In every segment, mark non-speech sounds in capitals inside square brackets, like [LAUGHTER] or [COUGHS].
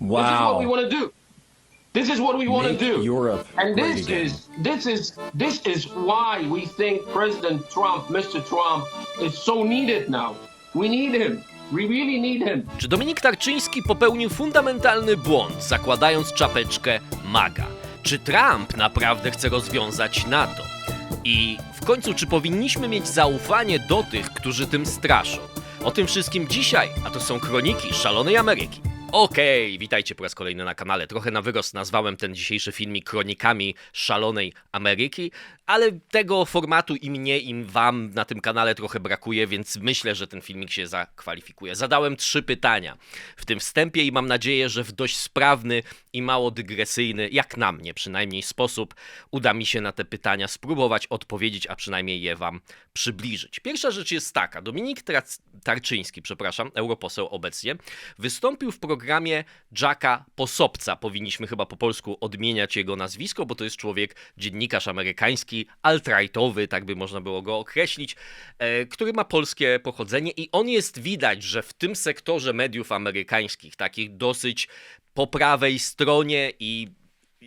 This is what we Wow. want to do. This is what we want to do. Europe and this again. is this is this is why we think President Trump, Mr. Trump, is so needed now. We need him. We really need him. Czy Dominik Tarczyński popełnił fundamentalny błąd, zakładając czapeczkę MAGA? Czy Trump naprawdę chce rozwiązać NATO? I w końcu, czy powinniśmy mieć zaufanie do tych, którzy tym straszą? O tym wszystkim dzisiaj, a to są kroniki szalonej Ameryki. Okej, witajcie po raz kolejny na kanale. Trochę na wyrost nazwałem ten dzisiejszy filmik kronikami szalonej Ameryki, ale tego formatu i mnie, i wam na tym kanale trochę brakuje, więc myślę, że ten filmik się zakwalifikuje. Zadałem trzy pytania w tym wstępie i mam nadzieję, że w dość sprawny i mało dygresyjny, jak na mnie przynajmniej, sposób uda mi się na te pytania spróbować odpowiedzieć, a przynajmniej je wam przybliżyć. Pierwsza rzecz jest taka. Dominik Tarczyński, przepraszam, europoseł obecnie, wystąpił w programie Jacka Posobca. Powinniśmy chyba po polsku odmieniać jego nazwisko, bo to jest człowiek, dziennikarz amerykański, alt-rightowy, tak by można było go określić, e, który ma polskie pochodzenie i on jest widać, że w tym sektorze mediów amerykańskich, takich dosyć po prawej stronie i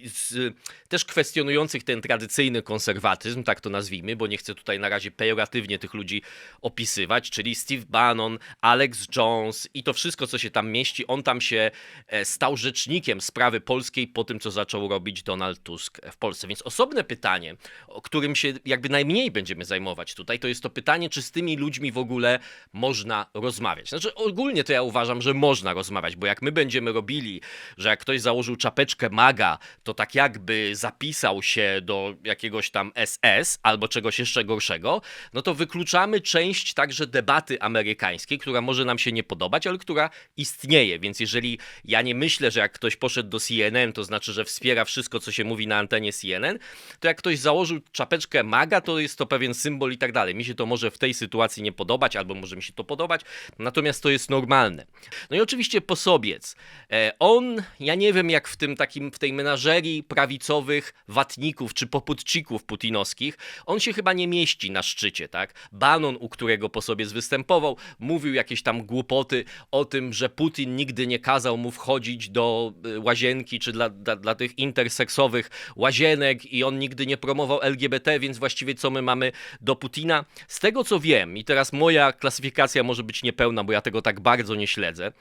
z, też kwestionujących ten tradycyjny konserwatyzm, tak to nazwijmy, bo nie chcę tutaj na razie pejoratywnie tych ludzi opisywać, czyli Steve Bannon, Alex Jones i to wszystko, co się tam mieści, on tam się e, stał rzecznikiem sprawy polskiej po tym, co zaczął robić Donald Tusk w Polsce. Więc osobne pytanie, o którym się jakby najmniej będziemy zajmować tutaj, to jest to pytanie, czy z tymi ludźmi w ogóle można rozmawiać. Znaczy ogólnie to ja uważam, że można rozmawiać, bo jak my będziemy robili, że jak ktoś założył czapeczkę maga, to tak jakby zapisał się do jakiegoś tam SS albo czegoś jeszcze gorszego, no to wykluczamy część także debaty amerykańskiej, która może nam się nie podobać, ale która istnieje. Więc jeżeli ja nie myślę, że jak ktoś poszedł do CNN, to znaczy, że wspiera wszystko, co się mówi na antenie CNN, to jak ktoś założył czapeczkę maga, to jest to pewien symbol i tak dalej. Mi się to może w tej sytuacji nie podobać, albo może mi się to podobać, natomiast to jest normalne. No i oczywiście Posobiec. E, On, ja nie wiem jak w tym takim, w tej menażerii prawicowych watników czy poputcików putinowskich, on się chyba nie mieści na szczycie, tak? Bannon, u którego Posobiec występował, mówił jakieś tam głupoty o tym, że Putin nigdy nie kazał mu wchodzić do y, łazienki czy dla, dla, dla tych interseksowych łazienek i on nigdy nie promował LGBT, więc właściwie co my mamy do Putina? Z tego co wiem, i teraz moja klasyfikacja może być niepełna, bo ja tego tak bardzo nie śledzę,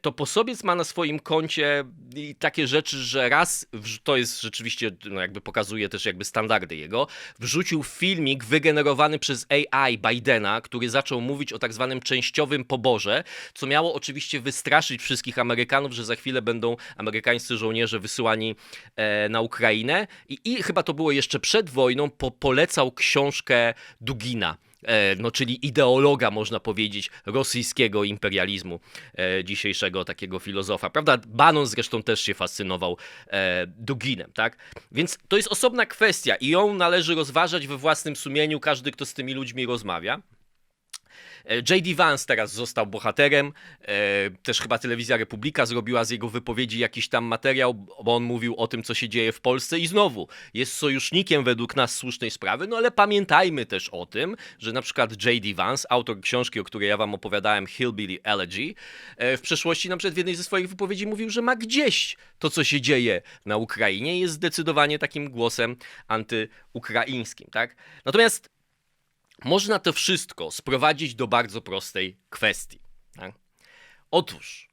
to Posobiec ma na swoim koncie takie rzeczy, że raz, to jest rzeczywiście, no jakby pokazuje też jakby standardy jego, wrzucił filmik wygenerowany przez AI Bidena, który zaczął mówić o tak zwanym częściowym poborze, co miało oczywiście wystraszyć wszystkich Amerykanów, że za chwilę będą amerykańscy żołnierze wysyłani e, na Ukrainę I, i chyba to było jeszcze przed wojną, po, polecał książkę Dugina. E, no, czyli ideologa, można powiedzieć, rosyjskiego imperializmu e, dzisiejszego takiego filozofa, prawda? Bannon zresztą też się fascynował e, Duginem, tak? Więc to jest osobna kwestia i ją należy rozważać we własnym sumieniu, każdy, kto z tymi ludźmi rozmawia. E, J.D. Vance teraz został bohaterem. E, Też chyba telewizja Republika zrobiła z jego wypowiedzi jakiś tam materiał, bo on mówił o tym, co się dzieje w Polsce i znowu jest sojusznikiem według nas słusznej sprawy. No ale pamiętajmy też o tym, że na przykład J.D. Vance, autor książki, o której ja wam opowiadałem, Hillbilly Elegy, e, w przeszłości na przykład w jednej ze swoich wypowiedzi mówił, że ma gdzieś to, co się dzieje na Ukrainie jest zdecydowanie takim głosem antyukraińskim, tak? Natomiast można to wszystko sprowadzić do bardzo prostej kwestii. Tak? Otóż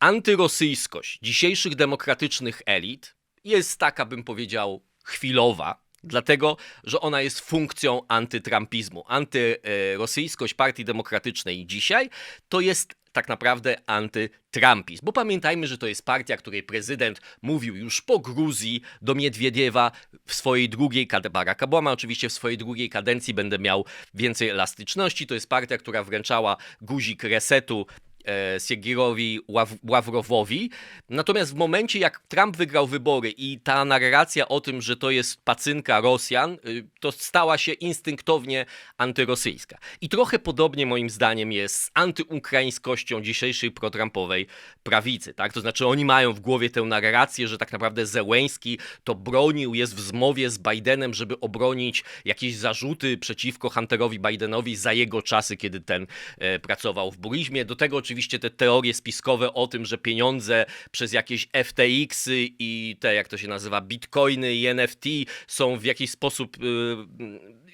antyrosyjskość dzisiejszych demokratycznych elit jest taka, bym powiedział, chwilowa, dlatego że ona jest funkcją antytrumpizmu. Antyrosyjskość Partii Demokratycznej dzisiaj to jest tak naprawdę antytrumpizm. Bo pamiętajmy, że to jest partia, której prezydent mówił już po Gruzji do Miedwiediewa w swojej drugiej kadencji, Obama oczywiście w swojej drugiej kadencji będę miał więcej elastyczności. To jest partia, która wręczała guzik resetu e, Siegirowi Ław- Ławrowowi. Natomiast w momencie, jak Trump wygrał wybory i ta narracja o tym, że to jest pacynka Rosjan, y, to stała się instynktownie antyrosyjska. I trochę podobnie moim zdaniem jest z antyukraińskością dzisiejszej protrumpowej prawicy. Tak? To znaczy oni mają w głowie tę narrację, że tak naprawdę Zełęński to bronił, jest w zmowie z Bidenem, żeby obronić jakieś zarzuty przeciwko Hunterowi Bidenowi za jego czasy, kiedy ten e, pracował w burizmie. Do tego oczywiście te teorie spiskowe o tym, że pieniądze przez jakieś FTX-y i te, jak to się nazywa, bitcoiny i NFT są w jakiś sposób, yy,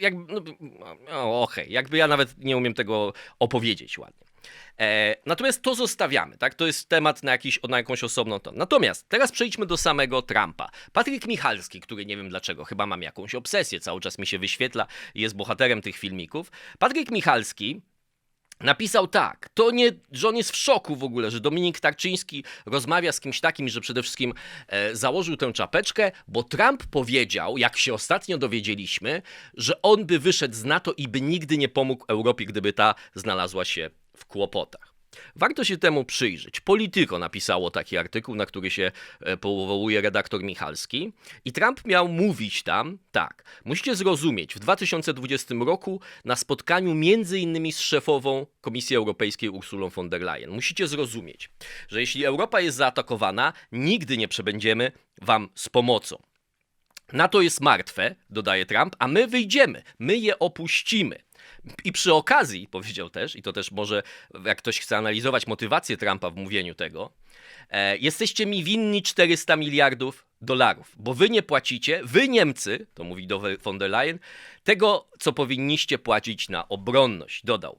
jakby, no, no okej, jakby ja nawet nie umiem tego opowiedzieć ładnie. E, natomiast to zostawiamy, tak? To jest temat na, jakiś, na jakąś osobną ton. Natomiast teraz przejdźmy do samego Trumpa. Patryk Michalski, który nie wiem dlaczego, chyba mam jakąś obsesję, cały czas mi się wyświetla, jest bohaterem tych filmików. Patryk Michalski Napisał tak, to nie, że on jest w szoku w ogóle, że Dominik Tarczyński rozmawia z kimś takim, że przede wszystkim e, założył tę czapeczkę, bo Trump powiedział, jak się ostatnio dowiedzieliśmy, że on by wyszedł z NATO i by nigdy nie pomógł Europie, gdyby ta znalazła się w kłopotach. Warto się temu przyjrzeć. Polityko napisało taki artykuł, na który się e, powołuje redaktor Michalski. I Trump miał mówić tam tak. Musicie zrozumieć, w 2020 roku na spotkaniu między innymi z szefową Komisji Europejskiej Ursulą von der Leyen. Musicie zrozumieć, że jeśli Europa jest zaatakowana, nigdy nie przebędziemy wam z pomocą. NATO jest martwe, dodaje Trump, a my wyjdziemy, my je opuścimy. I przy okazji, powiedział też, i to też może, jak ktoś chce analizować motywację Trumpa w mówieniu tego, e, jesteście mi winni 400 miliardów dolarów, bo wy nie płacicie, wy Niemcy, to mówi do von der Leyen, tego, co powinniście płacić na obronność, dodał.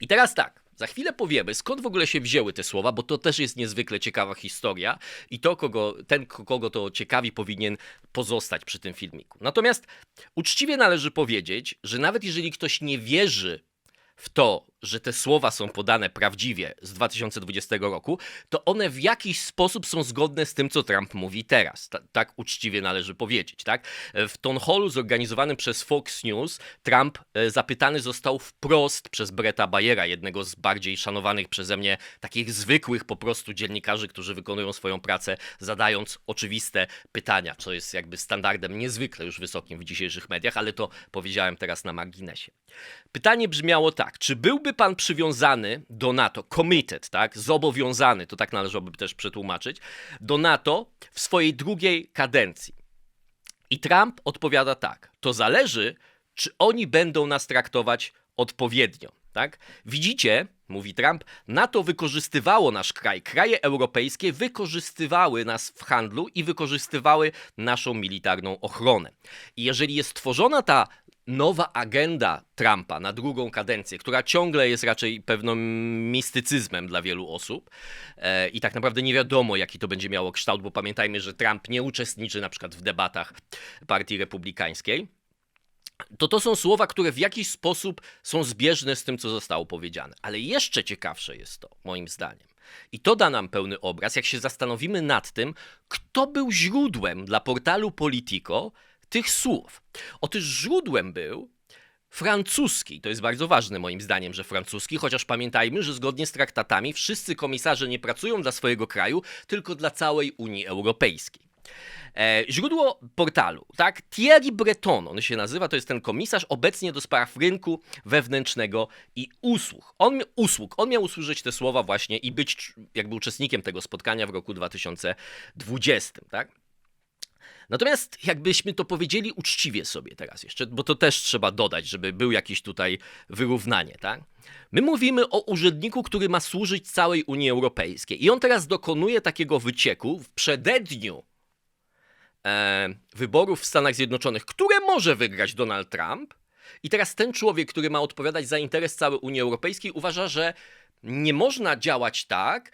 I teraz tak, za chwilę powiemy, skąd w ogóle się wzięły te słowa, bo to też jest niezwykle ciekawa historia i to, kogo, ten, kogo to ciekawi, powinien pozostać przy tym filmiku. Natomiast uczciwie należy powiedzieć, że nawet jeżeli ktoś nie wierzy w to, że te słowa są podane prawdziwie z 2020 roku, to one w jakiś sposób są zgodne z tym, co Trump mówi teraz. Ta, tak uczciwie należy powiedzieć. Tak? W town hallu zorganizowanym przez Fox News Trump e, zapytany został wprost przez Bretta Bayera, jednego z bardziej szanowanych przeze mnie takich zwykłych po prostu dziennikarzy, którzy wykonują swoją pracę, zadając oczywiste pytania, co jest jakby standardem niezwykle już wysokim w dzisiejszych mediach, ale to powiedziałem teraz na marginesie. Pytanie brzmiało tak, czy byłby pan przywiązany do NATO, committed, tak, zobowiązany, to tak należałoby też przetłumaczyć, do NATO w swojej drugiej kadencji? I Trump odpowiada tak, to zależy, czy oni będą nas traktować odpowiednio. Tak? Widzicie, mówi Trump, NATO wykorzystywało nasz kraj, kraje europejskie wykorzystywały nas w handlu i wykorzystywały naszą militarną ochronę. I jeżeli jest tworzona ta nowa agenda Trumpa na drugą kadencję, która ciągle jest raczej pewnym mistycyzmem dla wielu osób e, i tak naprawdę nie wiadomo, jaki to będzie miało kształt, bo pamiętajmy, że Trump nie uczestniczy na przykład w debatach Partii Republikańskiej to to są słowa, które w jakiś sposób są zbieżne z tym, co zostało powiedziane. Ale jeszcze ciekawsze jest to, moim zdaniem. I to da nam pełny obraz, jak się zastanowimy nad tym, kto był źródłem dla portalu Politico tych słów. Otóż źródłem był francuski. To jest bardzo ważne moim zdaniem, że francuski, chociaż pamiętajmy, że zgodnie z traktatami wszyscy komisarze nie pracują dla swojego kraju, tylko dla całej Unii Europejskiej. E, źródło portalu, tak? Thierry Breton, on się nazywa, to jest ten komisarz obecnie do spraw rynku wewnętrznego i usług. On, usług, on miał usłyszeć te słowa właśnie i być jakby uczestnikiem tego spotkania w roku 2020, tak? Natomiast jakbyśmy to powiedzieli uczciwie sobie teraz jeszcze, bo to też trzeba dodać, żeby był jakiś tutaj wyrównanie, tak? My mówimy o urzędniku, który ma służyć całej Unii Europejskiej i on teraz dokonuje takiego wycieku w przededniu e, wyborów w Stanach Zjednoczonych, które może wygrać Donald Trump. I teraz ten człowiek, który ma odpowiadać za interes całej Unii Europejskiej, uważa, że nie można działać tak,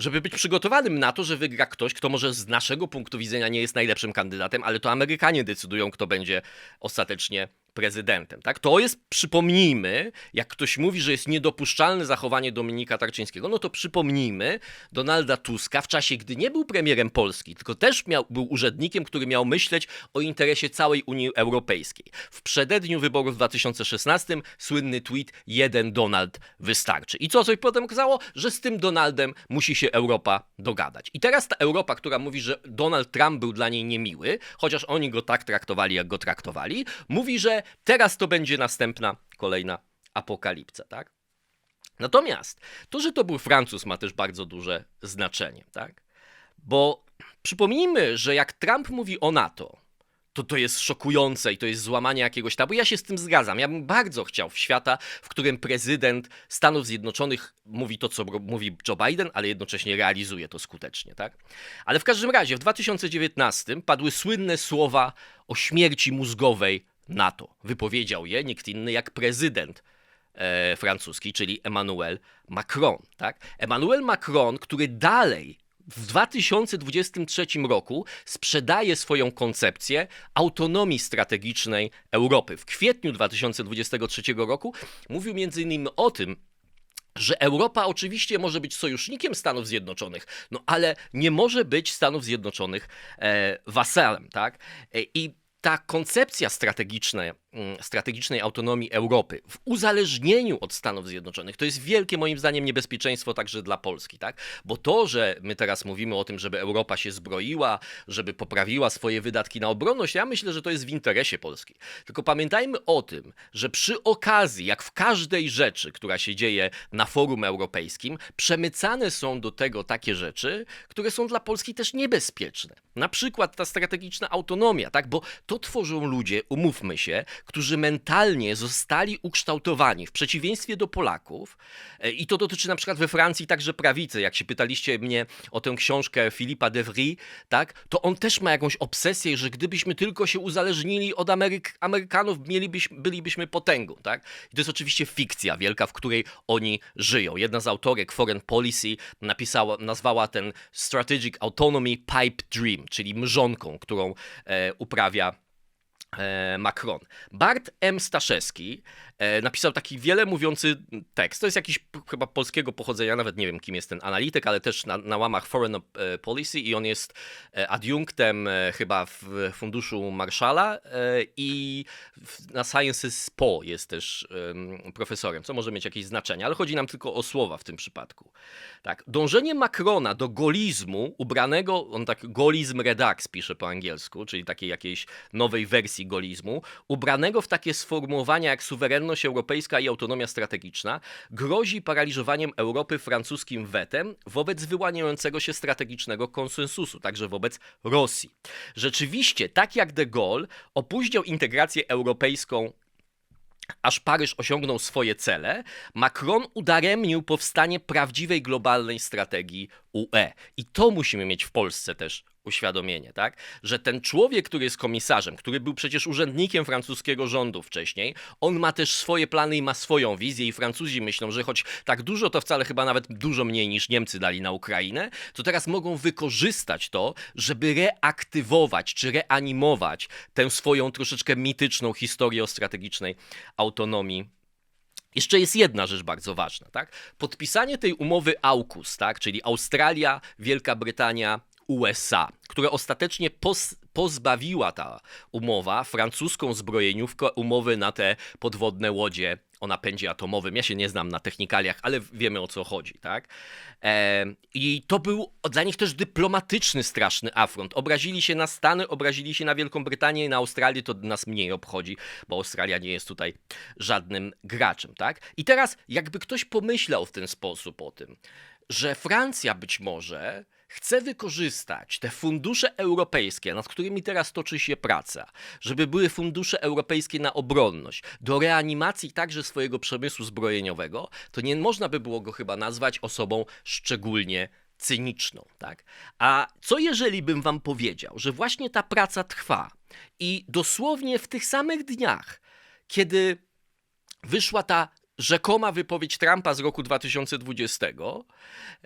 żeby być przygotowanym na to, że wygra ktoś, kto może z naszego punktu widzenia nie jest najlepszym kandydatem, ale to Amerykanie decydują, kto będzie ostatecznie prezydentem. Tak? To jest, przypomnijmy, jak ktoś mówi, że jest niedopuszczalne zachowanie Dominika Tarczyńskiego, no to przypomnijmy Donalda Tuska w czasie, gdy nie był premierem Polski, tylko też miał, był urzędnikiem, który miał myśleć o interesie całej Unii Europejskiej. W przededniu wyborów w 2016 słynny tweet jeden Donald wystarczy. I co coś potem okazało? Że z tym Donaldem musi się Europa dogadać. I teraz ta Europa, która mówi, że Donald Trump był dla niej niemiły, chociaż oni go tak traktowali, jak go traktowali, mówi, że teraz to będzie następna, kolejna apokalipsa, tak? Natomiast to, że to był Francuz, ma też bardzo duże znaczenie, tak? Bo przypomnijmy, że jak Trump mówi o NATO, to to jest szokujące i to jest złamanie jakiegoś tabu. Ja się z tym zgadzam. Ja bym bardzo chciał w świata, w którym prezydent Stanów Zjednoczonych mówi to, co mówi Joe Biden, ale jednocześnie realizuje to skutecznie, tak? Ale w każdym razie w 2019 padły słynne słowa o śmierci mózgowej NATO. Wypowiedział je nikt inny jak prezydent e, francuski, czyli Emmanuel Macron. Tak? Emmanuel Macron, który dalej w 2023 roku sprzedaje swoją koncepcję autonomii strategicznej Europy. W kwietniu 2023 roku mówił innymi o tym, że Europa oczywiście może być sojusznikiem Stanów Zjednoczonych, no ale nie może być Stanów Zjednoczonych e, wasalem, tak? E, I ta koncepcja strategiczna, strategicznej autonomii Europy w uzależnieniu od Stanów Zjednoczonych to jest wielkie moim zdaniem niebezpieczeństwo także dla Polski, tak? Bo to, że my teraz mówimy o tym, żeby Europa się zbroiła, żeby poprawiła swoje wydatki na obronność, ja myślę, że to jest w interesie Polski. Tylko pamiętajmy o tym, że przy okazji, jak w każdej rzeczy, która się dzieje na forum europejskim, przemycane są do tego takie rzeczy, które są dla Polski też niebezpieczne. Na przykład ta strategiczna autonomia, tak? Bo to tworzą ludzie, umówmy się, którzy mentalnie zostali ukształtowani w przeciwieństwie do Polaków. E, I to dotyczy na przykład we Francji także prawicy. Jak się pytaliście mnie o tę książkę Filipa de Vries, tak? To on też ma jakąś obsesję, że gdybyśmy tylko się uzależnili od Ameryk Amerykanów, mielibyśmy, bylibyśmy potęgą, tak? I to jest oczywiście fikcja wielka, w której oni żyją. Jedna z autorek Foreign Policy napisała, nazwała ten Strategic Autonomy Pipe Dream, czyli mrzonką, którą e, uprawia Macron. Bart M. Staszewski e, napisał taki wiele mówiący tekst. To jest jakiś chyba polskiego pochodzenia, nawet nie wiem kim jest ten analityk, ale też na, na łamach Foreign e, Policy i on jest e, adiunktem e, chyba w funduszu Marshalla e, i na Sciences Po jest też em, profesorem, co może mieć jakieś znaczenie, ale chodzi nam tylko o słowa w tym przypadku. Tak, dążenie Macrona do golizmu ubranego, on tak golizm redux pisze po angielsku, czyli takiej jakiejś nowej wersji golizmu, ubranego w takie sformułowania jak suwerenność europejska i autonomia strategiczna, grozi paraliżowaniem Europy francuskim wetem wobec wyłaniającego się strategicznego konsensusu, także wobec Rosji. Rzeczywiście, tak jak de Gaulle opóźniał integrację europejską aż Paryż osiągnął swoje cele, Macron udaremnił powstanie prawdziwej globalnej strategii UE. I to musimy mieć w Polsce też uświadomienie, tak? Że ten człowiek, który jest komisarzem, który był przecież urzędnikiem francuskiego rządu wcześniej, on ma też swoje plany i ma swoją wizję i Francuzi myślą, że choć tak dużo, to wcale chyba nawet dużo mniej niż Niemcy dali na Ukrainę, to teraz mogą wykorzystać to, żeby reaktywować czy reanimować tę swoją troszeczkę mityczną historię o strategicznej autonomii jeszcze jest jedna rzecz bardzo ważna, tak? Podpisanie tej umowy AUKUS, tak? Czyli Australia, Wielka Brytania, USA, które ostatecznie pozbawiła ta umowa francuską zbrojeniówkę umowy na te podwodne łodzie o napędzie atomowym. Ja się nie znam na technikaliach, ale wiemy o co chodzi, tak? E, I to był dla nich też dyplomatyczny straszny afront. Obrazili się na Stany, obrazili się na Wielką Brytanię na Australię, to nas mniej obchodzi, bo Australia nie jest tutaj żadnym graczem, tak? I teraz jakby ktoś pomyślał w ten sposób o tym, że Francja być może chce wykorzystać te fundusze europejskie, nad którymi teraz toczy się praca, żeby były fundusze europejskie na obronność, do reanimacji także swojego przemysłu zbrojeniowego, to nie można by było go chyba nazwać osobą szczególnie cyniczną, tak? A co jeżeli bym wam powiedział, że właśnie ta praca trwa i dosłownie w tych samych dniach, kiedy wyszła ta rzekoma wypowiedź Trumpa z roku 2020,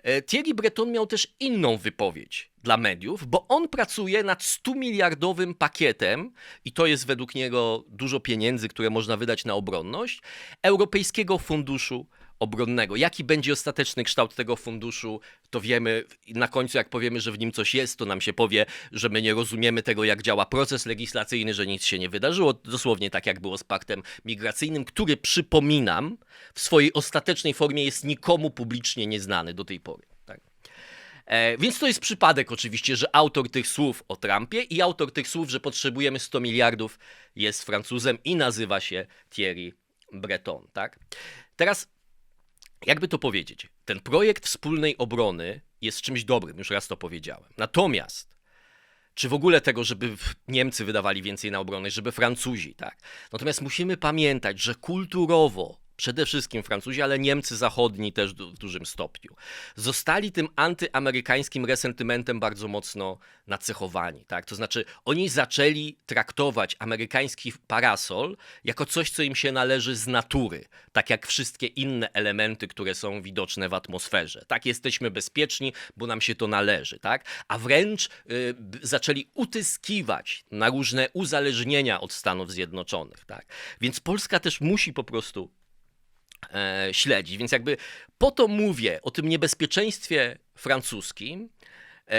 e, Thierry Breton miał też inną wypowiedź dla mediów, bo on pracuje nad 100 miliardowym pakietem i to jest według niego dużo pieniędzy, które można wydać na obronność, Europejskiego Funduszu Obronnego. Jaki będzie ostateczny kształt tego funduszu, to wiemy na końcu, jak powiemy, że w nim coś jest, to nam się powie, że my nie rozumiemy tego, jak działa proces legislacyjny, że nic się nie wydarzyło. Dosłownie tak, jak było z paktem migracyjnym, który, przypominam, w swojej ostatecznej formie jest nikomu publicznie nieznany do tej pory. Tak? E, więc to jest przypadek oczywiście, że autor tych słów o Trumpie i autor tych słów, że potrzebujemy 100 miliardów, jest Francuzem i nazywa się Thierry Breton. Tak? Teraz jakby to powiedzieć, ten projekt wspólnej obrony jest czymś dobrym, już raz to powiedziałem. Natomiast czy w ogóle tego, żeby Niemcy wydawali więcej na obronę, żeby Francuzi, tak. Natomiast musimy pamiętać, że kulturowo przede wszystkim Francuzi, ale Niemcy zachodni też w dużym stopniu, zostali tym antyamerykańskim resentymentem bardzo mocno nacechowani. Tak? To znaczy, oni zaczęli traktować amerykański parasol jako coś, co im się należy z natury, tak jak wszystkie inne elementy, które są widoczne w atmosferze. Tak, jesteśmy bezpieczni, bo nam się to należy. Tak? A wręcz y, zaczęli utyskiwać na różne uzależnienia od Stanów Zjednoczonych. Tak? Więc Polska też musi po prostu e, śledzić. Więc jakby po to mówię o tym niebezpieczeństwie francuskim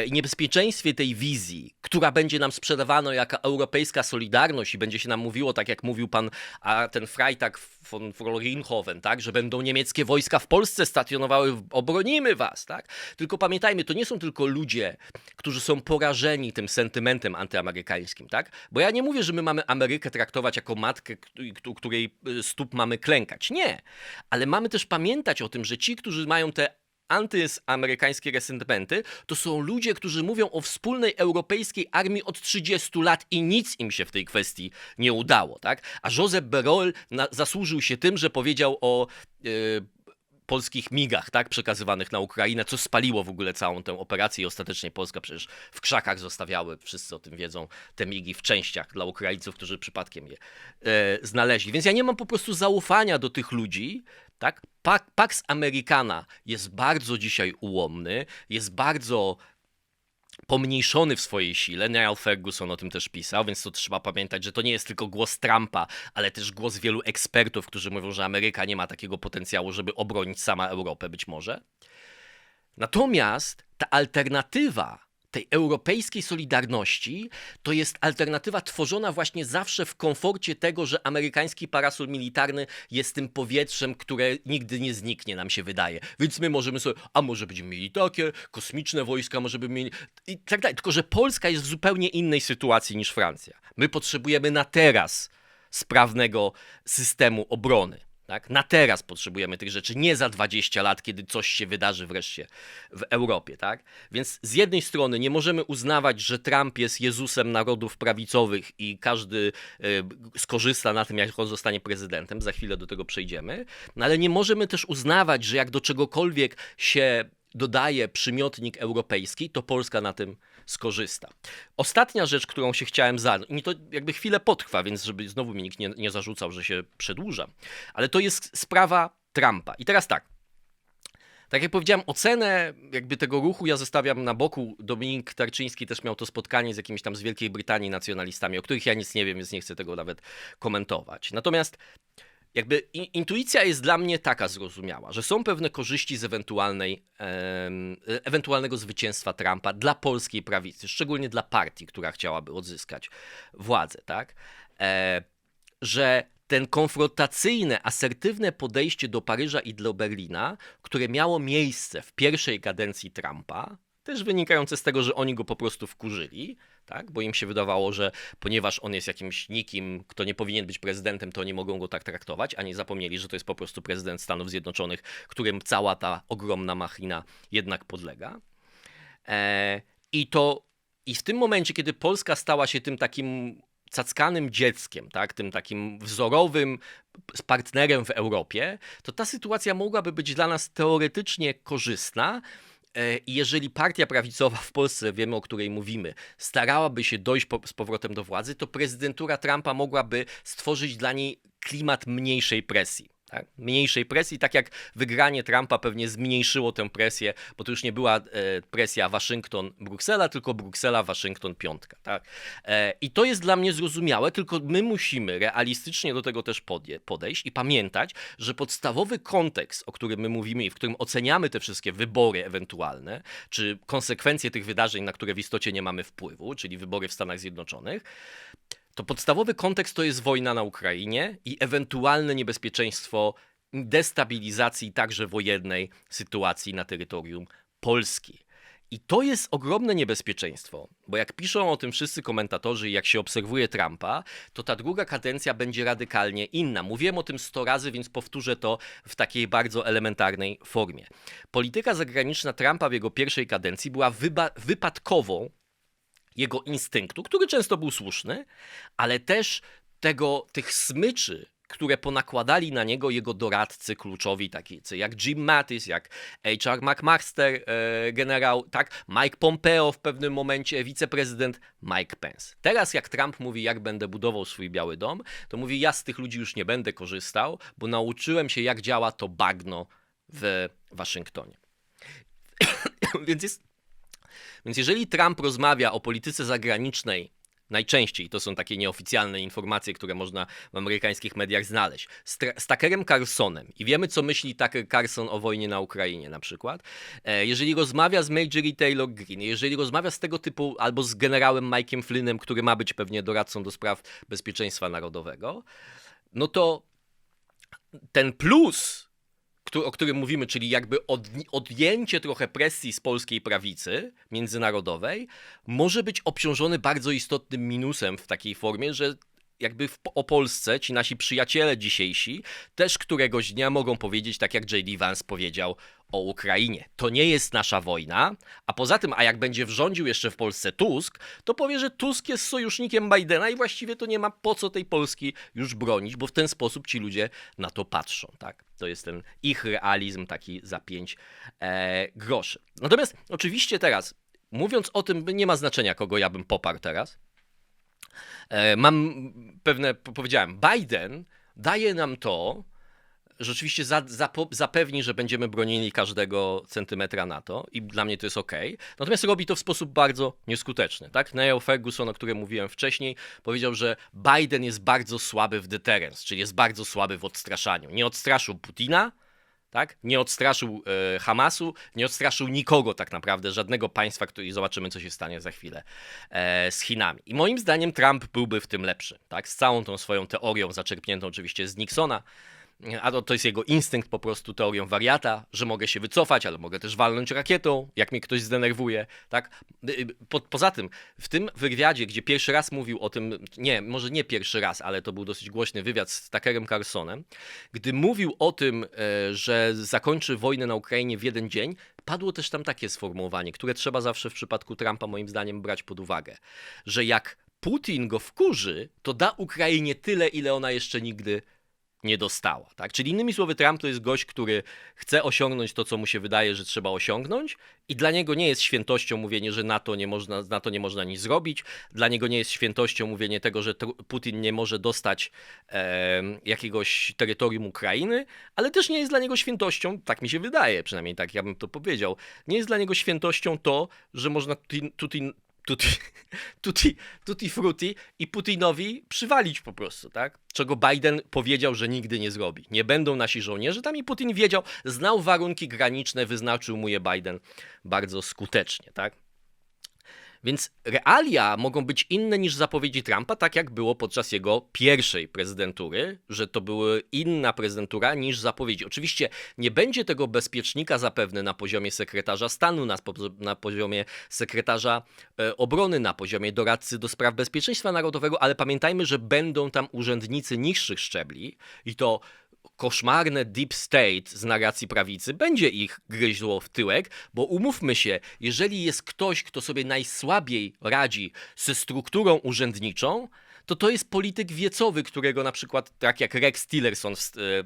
i niebezpieczeństwie tej wizji, która będzie nam sprzedawana jako europejska solidarność i będzie się nam mówiło, tak jak mówił pan a ten Freitag von Florienhofen, tak, że będą niemieckie wojska w Polsce stacjonowały, obronimy was, tak? Tylko pamiętajmy, to nie są tylko ludzie, którzy są porażeni tym sentymentem antyamerykańskim, tak? Bo ja nie mówię, że my mamy Amerykę traktować jako matkę, której y, stóp mamy klękać. Nie. Ale mamy też pamiętać o tym, że ci, którzy mają te antyamerykańskie resentymenty, to są ludzie, którzy mówią o wspólnej europejskiej armii od 30 lat i nic im się w tej kwestii nie udało, tak? A Josep Berol zasłużył się tym, że powiedział o e, polskich migach, tak, przekazywanych na Ukrainę, co spaliło w ogóle całą tę operację i ostatecznie Polska przecież w krzakach zostawiały, wszyscy o tym wiedzą, te migi w częściach dla Ukraińców, którzy przypadkiem je e, znaleźli. Więc ja nie mam po prostu zaufania do tych ludzi, tak? Pax Americana jest bardzo dzisiaj ułomny, jest bardzo pomniejszony w swojej sile. Niall Ferguson o tym też pisał, więc to trzeba pamiętać, że to nie jest tylko głos Trumpa, ale też głos wielu ekspertów, którzy mówią, że Ameryka nie ma takiego potencjału, żeby obronić sama Europę być może. Natomiast ta alternatywa tej europejskiej solidarności to jest alternatywa tworzona właśnie zawsze w komforcie tego, że amerykański parasol militarny jest tym powietrzem, które nigdy nie zniknie, nam się wydaje. Więc my możemy sobie, a może będziemy mieli takie, kosmiczne wojska, może będziemy mieli i tak dalej. Tylko, że Polska jest w zupełnie innej sytuacji niż Francja. My potrzebujemy na teraz sprawnego systemu obrony. Tak? Na teraz potrzebujemy tych rzeczy, nie za 20 lat, kiedy coś się wydarzy wreszcie w Europie. Tak? Więc z jednej strony nie możemy uznawać, że Trump jest Jezusem narodów prawicowych i każdy e, skorzysta na tym, jak on zostanie prezydentem. Za chwilę do tego przejdziemy. No, ale nie możemy też uznawać, że jak do czegokolwiek się dodaje przymiotnik europejski, to Polska na tym skorzysta. Ostatnia rzecz, którą się chciałem zadać, i to jakby chwilę potrwa, więc żeby znowu mi nikt nie, nie zarzucał, że się przedłuża, ale to jest sprawa Trumpa. I teraz tak. Tak jak powiedziałem, ocenę jakby tego ruchu ja zostawiam na boku. Dominik Tarczyński też miał to spotkanie z jakimiś tam z Wielkiej Brytanii nacjonalistami, o których ja nic nie wiem, więc nie chcę tego nawet komentować. Natomiast jakby intuicja jest dla mnie taka zrozumiała, że są pewne korzyści z ewentualnej, ewentualnego zwycięstwa Trumpa dla polskiej prawicy, szczególnie dla partii, która chciałaby odzyskać władzę, tak? E, że ten konfrontacyjne, asertywne podejście do Paryża i do Berlina, które miało miejsce w pierwszej kadencji Trumpa, też wynikające z tego, że oni go po prostu wkurzyli, tak? bo im się wydawało, że ponieważ on jest jakimś nikim, kto nie powinien być prezydentem, to oni mogą go tak traktować, a nie zapomnieli, że to jest po prostu prezydent Stanów Zjednoczonych, którym cała ta ogromna machina jednak podlega. E, I to i w tym momencie, kiedy Polska stała się tym takim cackanym dzieckiem, tak, tym takim wzorowym partnerem w Europie, to ta sytuacja mogłaby być dla nas teoretycznie korzystna. E, jeżeli partia prawicowa w Polsce, wiemy o której mówimy, starałaby się dojść po, z powrotem do władzy, to prezydentura Trumpa mogłaby stworzyć dla niej klimat mniejszej presji. Tak? Mniejszej presji, tak jak wygranie Trumpa pewnie zmniejszyło tę presję, bo to już nie była e, presja Waszyngton-Bruksela, tylko Bruksela-Waszyngton-Piątka. Tak? E, I to jest dla mnie zrozumiałe, tylko my musimy realistycznie do tego też podejść i pamiętać, że podstawowy kontekst, o którym my mówimy i w którym oceniamy te wszystkie wybory ewentualne, czy konsekwencje tych wydarzeń, na które w istocie nie mamy wpływu, czyli wybory w Stanach Zjednoczonych, to podstawowy kontekst to jest wojna na Ukrainie i ewentualne niebezpieczeństwo destabilizacji także wojennej sytuacji na terytorium Polski. I to jest ogromne niebezpieczeństwo, bo jak piszą o tym wszyscy komentatorzy i jak się obserwuje Trumpa, to ta druga kadencja będzie radykalnie inna. Mówiłem o tym 100 razy, więc powtórzę to w takiej bardzo elementarnej formie. Polityka zagraniczna Trumpa w jego pierwszej kadencji była wypadkową jego instynktu, który często był słuszny, ale też tego, tych smyczy, które ponakładali na niego jego doradcy kluczowi, tacy jak Jim Mattis, jak H.R. McMaster, e, generał, tak, Mike Pompeo w pewnym momencie, wiceprezydent Mike Pence. Teraz jak Trump mówi, jak będę budował swój Biały Dom, to mówi, ja z tych ludzi już nie będę korzystał, bo nauczyłem się, jak działa to bagno w Waszyngtonie. [COUGHS] Więc jest więc jeżeli Trump rozmawia o polityce zagranicznej, najczęściej to są takie nieoficjalne informacje, które można w amerykańskich mediach znaleźć, z, z Tuckerem Carlsonem i wiemy, co myśli Tucker Carlson o wojnie na Ukrainie na przykład, e, jeżeli rozmawia z Marjorie Taylor Greene, jeżeli rozmawia z tego typu, albo z generałem Mike'em Flynnem, który ma być pewnie doradcą do spraw bezpieczeństwa narodowego, no to ten plus, o którym mówimy, czyli jakby od, odjęcie trochę presji z polskiej prawicy międzynarodowej, może być obciążony bardzo istotnym minusem w takiej formie, że jakby w, o Polsce ci nasi przyjaciele dzisiejsi też któregoś dnia mogą powiedzieć, tak jak J.D. Vance powiedział o Ukrainie. To nie jest nasza wojna, a poza tym, a jak będzie wrządził jeszcze w Polsce Tusk, to powie, że Tusk jest sojusznikiem Bidena i właściwie to nie ma po co tej Polski już bronić, bo w ten sposób ci ludzie na to patrzą, tak? To jest ten ich realizm taki za pięć e, groszy. Natomiast oczywiście teraz, mówiąc o tym, nie ma znaczenia, kogo ja bym poparł teraz, Mam pewne, po- powiedziałem, Biden daje nam to, że oczywiście za, zapo, zapewni, że będziemy bronili każdego centymetra NATO i dla mnie to jest ok. Natomiast robi to w sposób bardzo nieskuteczny. Tak? Neil Ferguson, o którym mówiłem wcześniej, powiedział, że Biden jest bardzo słaby w deterrence, czyli jest bardzo słaby w odstraszaniu. Nie odstraszył Putina, tak? Nie odstraszył e, Hamasu, nie odstraszył nikogo tak naprawdę, żadnego państwa, który zobaczymy, co się stanie za chwilę e, z Chinami. I moim zdaniem Trump byłby w tym lepszy, tak? Z całą tą swoją teorią, zaczerpniętą oczywiście z Nixona, a to, to jest jego instynkt po prostu teorią wariata, że mogę się wycofać, ale mogę też walnąć rakietą, jak mnie ktoś zdenerwuje, tak? Y, y, Po, poza tym, w tym wywiadzie, gdzie pierwszy raz mówił o tym, nie, może nie pierwszy raz, ale to był dosyć głośny wywiad z Tuckerem Carlsonem, gdy mówił o tym, e, że zakończy wojnę na Ukrainie w jeden dzień, padło też tam takie sformułowanie, które trzeba zawsze w przypadku Trumpa moim zdaniem brać pod uwagę, że jak Putin go wkurzy, to da Ukrainie tyle, ile ona jeszcze nigdy nie dostała. Tak? Czyli innymi słowy, Trump to jest gość, który chce osiągnąć to, co mu się wydaje, że trzeba osiągnąć, i dla niego nie jest świętością mówienie, że NATO nie można, z NATO nie można nic zrobić. Dla niego nie jest świętością mówienie tego, że Putin nie może dostać em, jakiegoś terytorium Ukrainy, ale też nie jest dla niego świętością, tak mi się wydaje, przynajmniej tak ja bym to powiedział, nie jest dla niego świętością to, że można tutti, [LAUGHS] tutti, tutti frutti i Putinowi przywalić po prostu, tak? Czego Biden powiedział, że nigdy nie zrobi. Nie będą nasi żołnierze tam i Putin wiedział, znał warunki graniczne, wyznaczył mu je Biden bardzo skutecznie, tak? Więc realia mogą być inne niż zapowiedzi Trumpa, tak jak było podczas jego pierwszej prezydentury, że to była inna prezydentura niż zapowiedzi. Oczywiście nie będzie tego bezpiecznika zapewne na poziomie sekretarza stanu, na, na poziomie sekretarza e, obrony, na poziomie doradcy do spraw bezpieczeństwa narodowego, ale pamiętajmy, że będą tam urzędnicy niższych szczebli i to koszmarne deep state z narracji prawicy. Będzie ich gryźło w tyłek, bo umówmy się, jeżeli jest ktoś, kto sobie najsłabiej radzi ze strukturą urzędniczą, to to jest polityk wiecowy, którego na przykład, tak jak Rex Tillerson, e,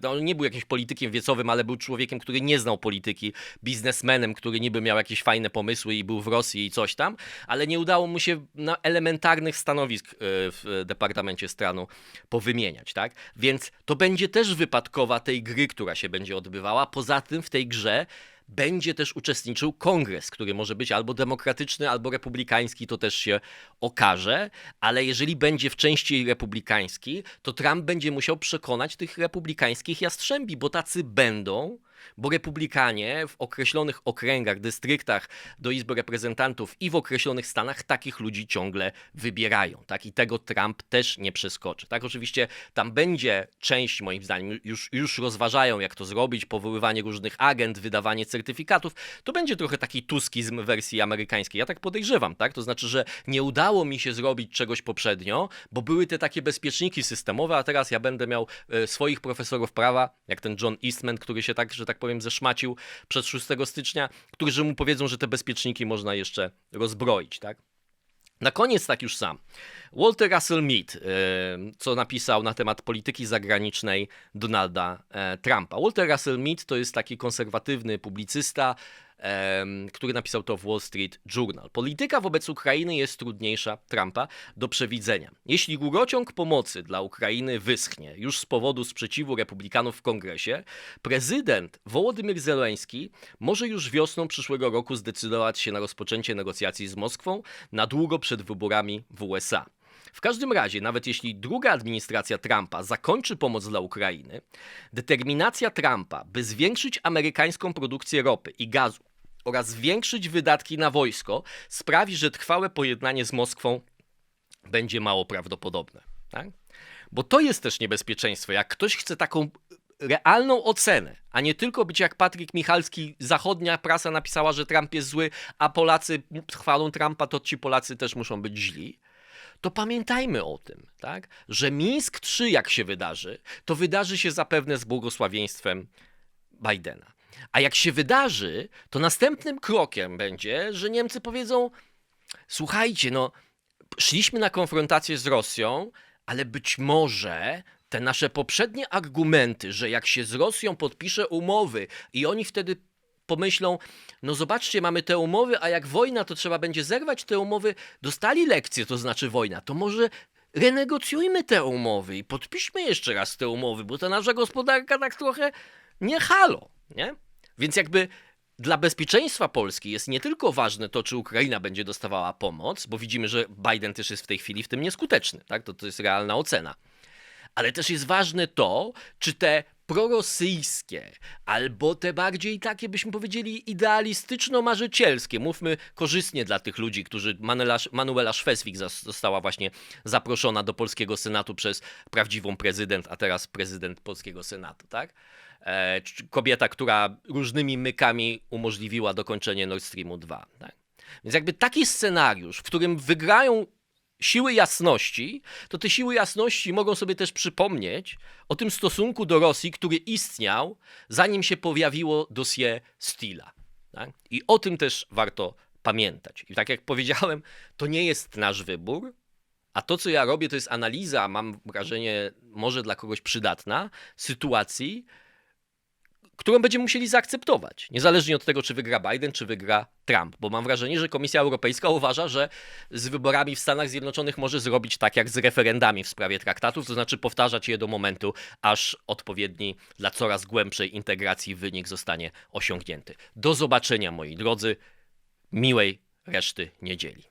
no, on nie był jakimś politykiem wiecowym, ale był człowiekiem, który nie znał polityki, biznesmenem, który niby miał jakieś fajne pomysły i był w Rosji i coś tam, ale nie udało mu się na elementarnych stanowisk e, w Departamencie Stanu powymieniać, tak? Więc to będzie też wypadkowa tej gry, która się będzie odbywała. Poza tym w tej grze będzie też uczestniczył kongres, który może być albo demokratyczny, albo republikański, to też się okaże, ale jeżeli będzie w części republikański, to Trump będzie musiał przekonać tych republikańskich jastrzębi, bo tacy będą, bo republikanie w określonych okręgach, dystryktach do Izby Reprezentantów i w określonych stanach takich ludzi ciągle wybierają, tak? I tego Trump też nie przeskoczy, tak? Oczywiście tam będzie część, moim zdaniem, już, już rozważają, jak to zrobić, powoływanie różnych agent, wydawanie certyfikatów, to będzie trochę taki tuskizm wersji amerykańskiej. Ja tak podejrzewam, tak? To znaczy, że nie udało mi się zrobić czegoś poprzednio, bo były te takie bezpieczniki systemowe, a teraz ja będę miał e, swoich profesorów prawa, jak ten John Eastman, który się tak, że tak powiem, zeszmacił przed 6 stycznia, którzy mu powiedzą, że te bezpieczniki można jeszcze rozbroić, tak? Na koniec tak już sam. Walter Russell Mead, co napisał na temat polityki zagranicznej Donalda e, Trumpa. Walter Russell Mead to jest taki konserwatywny publicysta, który napisał to w Wall Street Journal. Polityka wobec Ukrainy jest trudniejsza Trumpa do przewidzenia. Jeśli rurociąg pomocy dla Ukrainy wyschnie już z powodu sprzeciwu republikanów w kongresie, prezydent Wołodymyr Zeleński może już wiosną przyszłego roku zdecydować się na rozpoczęcie negocjacji z Moskwą na długo przed wyborami w USA. W każdym razie, nawet jeśli druga administracja Trumpa zakończy pomoc dla Ukrainy, determinacja Trumpa, by zwiększyć amerykańską produkcję ropy i gazu oraz zwiększyć wydatki na wojsko, sprawi, że trwałe pojednanie z Moskwą będzie mało prawdopodobne. Tak? Bo to jest też niebezpieczeństwo. Jak ktoś chce taką realną ocenę, a nie tylko być jak Patryk Michalski, zachodnia prasa napisała, że Trump jest zły, a Polacy chwalą Trumpa, to ci Polacy też muszą być źli to pamiętajmy o tym, tak? że Mińsk 3, jak się wydarzy, to wydarzy się zapewne z błogosławieństwem Bidena. A jak się wydarzy, to następnym krokiem będzie, że Niemcy powiedzą: Słuchajcie, no, szliśmy na konfrontację z Rosją, ale być może te nasze poprzednie argumenty, że jak się z Rosją podpisze umowy i oni wtedy pomyślą, no zobaczcie, mamy te umowy, a jak wojna, to trzeba będzie zerwać te umowy. Dostali lekcję, to znaczy wojna. To może renegocjujmy te umowy i podpiszmy jeszcze raz te umowy, bo ta nasza gospodarka tak trochę nie halo, nie? Więc jakby dla bezpieczeństwa Polski jest nie tylko ważne to, czy Ukraina będzie dostawała pomoc, bo widzimy, że Biden też jest w tej chwili w tym nieskuteczny, tak? To, to jest realna ocena. Ale też jest ważne to, czy te prorosyjskie, albo te bardziej takie, byśmy powiedzieli, idealistyczno-marzycielskie, mówmy korzystnie dla tych ludzi, którzy Manuela, Manuela została właśnie zaproszona do polskiego senatu przez prawdziwą prezydent, a teraz prezydent polskiego senatu, tak? E, kobieta, która różnymi mykami umożliwiła dokończenie Nord Streamu 2. Tak? Więc jakby taki scenariusz, w którym wygrają siły jasności, to te siły jasności mogą sobie też przypomnieć o tym stosunku do Rosji, który istniał, zanim się pojawiło dossier Stila. Tak? I o tym też warto pamiętać. I tak jak powiedziałem, to nie jest nasz wybór, a to, co ja robię, to jest analiza, mam wrażenie, może dla kogoś przydatna, sytuacji, którą będziemy musieli zaakceptować, niezależnie od tego, czy wygra Biden, czy wygra Trump, bo mam wrażenie, że Komisja Europejska uważa, że z wyborami w Stanach Zjednoczonych może zrobić tak jak z referendami w sprawie traktatów, to znaczy powtarzać je do momentu, aż odpowiedni dla coraz głębszej integracji wynik zostanie osiągnięty. Do zobaczenia, moi drodzy, miłej reszty niedzieli.